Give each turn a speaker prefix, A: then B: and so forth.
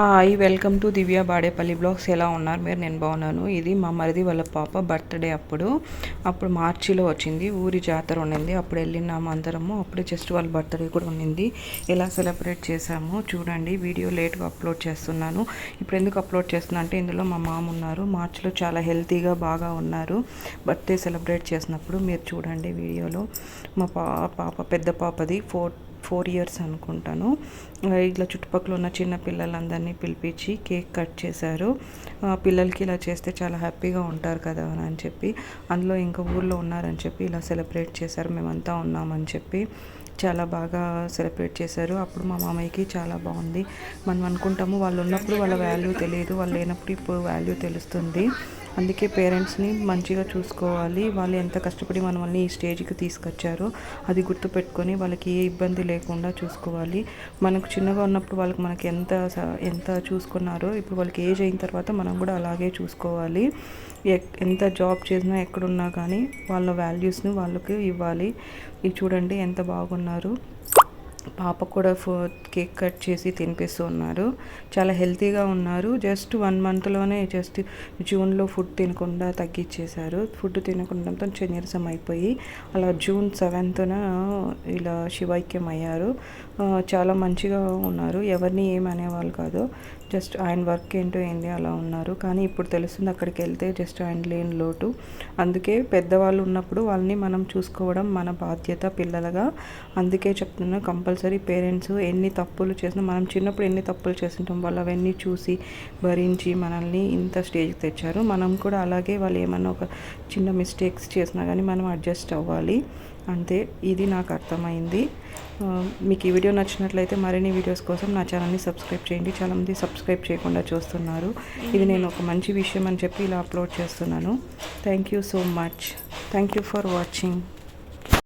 A: Hi welcome to Divya Badepalli blogs. ఎలా ఉన్నారు? మీరు? నేను బాగున్నాను. ఇది మా మరిది వాళ్ళ పాప బర్త్డే అప్పుడు. అప్పుడు మార్చిలో వచ్చింది. ఊరి జాతర ఉండింది. అప్పుడు వెళ్ళినాము అందరము. అప్పుడు జస్ట్ వాళ్ళ బర్త్డే కూడా ఉండింది. ఎలా సెలబ్రేట్ చేశాము చూడండి. వీడియో లేట్గా అప్లోడ్ చేస్తున్నాను. ఇప్పుడు ఎందుకు అప్లోడ్ చేస్తున్నా అంటే ఇందులో మా మామ ఉన్నారు. మార్చిలో చాలా హెల్తీగా బాగా ఉన్నారు. బర్త్డే సెలబ్రేట్ చేసినప్పుడు మీరు చూడండి వీడియోలో. మా పా పాప పెద్ద పాపది ఫోర్ ఫోర్ ఇయర్స్ అనుకుంటాను. ఇట్లా చుట్టుపక్కల ఉన్న చిన్న పిల్లలందరినీ పిలిపించి కేక్ కట్ చేశారు. పిల్లలకి ఇలా చేస్తే చాలా హ్యాపీగా ఉంటారు కదా అని చెప్పి అందులో ఇంకా ఊర్లో ఉన్నారని చెప్పి ఇలా సెలబ్రేట్ చేశారు. మేమంతా ఉన్నామని చెప్పి చాలా బాగా సెలబ్రేట్ చేశారు. అప్పుడు మా మామయ్యకి చాలా బాగుంది. మనం అనుకుంటాము వాళ్ళు ఉన్నప్పుడు వాళ్ళ వాల్యూ తెలియదు వాళ్ళు లేనప్పుడు ఇప్పుడు వాల్యూ తెలుస్తుంది. అందుకే పేరెంట్స్ని మంచిగా చూసుకోవాలి. వాళ్ళు ఎంత కష్టపడి మనల్ని ఈ స్టేజ్కి తీసుకొచ్చారో అది గుర్తుపెట్టుకొని వాళ్ళకి ఏ ఇబ్బంది లేకుండా చూసుకోవాలి. మనకు చిన్నగా ఉన్నప్పుడు వాళ్ళకి మనకి ఎంత ఎంత చూసుకున్నారో ఇప్పుడు వాళ్ళకి ఏజ్ అయిన తర్వాత మనం కూడా అలాగే చూసుకోవాలి. ఎంత జాబ్ చేసినా ఎక్కడున్నా కానీ వాళ్ళ వాల్యూస్ని వాళ్ళకి ఇవ్వాలి. ఇది చూడండి ఎంత బాగున్నారు. పాప కూడా ఫో కేక్ కట్ చేసి తినిపిస్తూ ఉన్నారు. చాలా హెల్తీగా ఉన్నారు. జస్ట్ వన్ మంత్లోనే జస్ట్ జూన్లో ఫుడ్ తినకుండా తగ్గించేశారు. ఫుడ్ తినకుండా నీరసం అయిపోయి అలా జూన్ సెవెంత్న ఇలా శివైక్యం అయ్యారు. చాలా మంచిగా ఉన్నారు. ఎవరిని ఏమనేవాళ్ళు కాదు. జస్ట్ ఆయన వర్క్ ఏంటో ఏంది అలా ఉన్నారు. కానీ ఇప్పుడు తెలుస్తుంది అక్కడికి వెళ్తే జస్ట్ ఆయన లేని లోటు. అందుకే పెద్దవాళ్ళు ఉన్నప్పుడు వాళ్ళని మనం చూసుకోవడం మన బాధ్యత పిల్లలుగా. అందుకే చెప్తున్నా కంపల్సరీ పేరెంట్స్ ఎన్ని తప్పులు చేసినా మనం చిన్నప్పుడు ఎన్ని తప్పులు చేస్తుంటాం వాళ్ళు అవన్నీ చూసి భరించి మనల్ని ఇంత స్టేజ్కి తెచ్చారు. మనం కూడా అలాగే వాళ్ళు ఏమన్నా ఒక చిన్న మిస్టేక్స్ చేసినా కానీ మనం అడ్జస్ట్ అవ్వాలి. అంతే ఇది నాకు అర్థమైంది. మీకు ఈ వీడియో నచ్చినట్లయితే మరిన్ని వీడియోస్ కోసం నా ఛానల్ని సబ్స్క్రైబ్ చేయండి. చాలామంది సబ్స్క్రైబ్ చేయకుండా చూస్తున్నారు. ఇది నేను ఒక మంచి విషయం అని చెప్పి ఇలా అప్లోడ్ చేస్తున్నాను. Thank you so much thank you for watching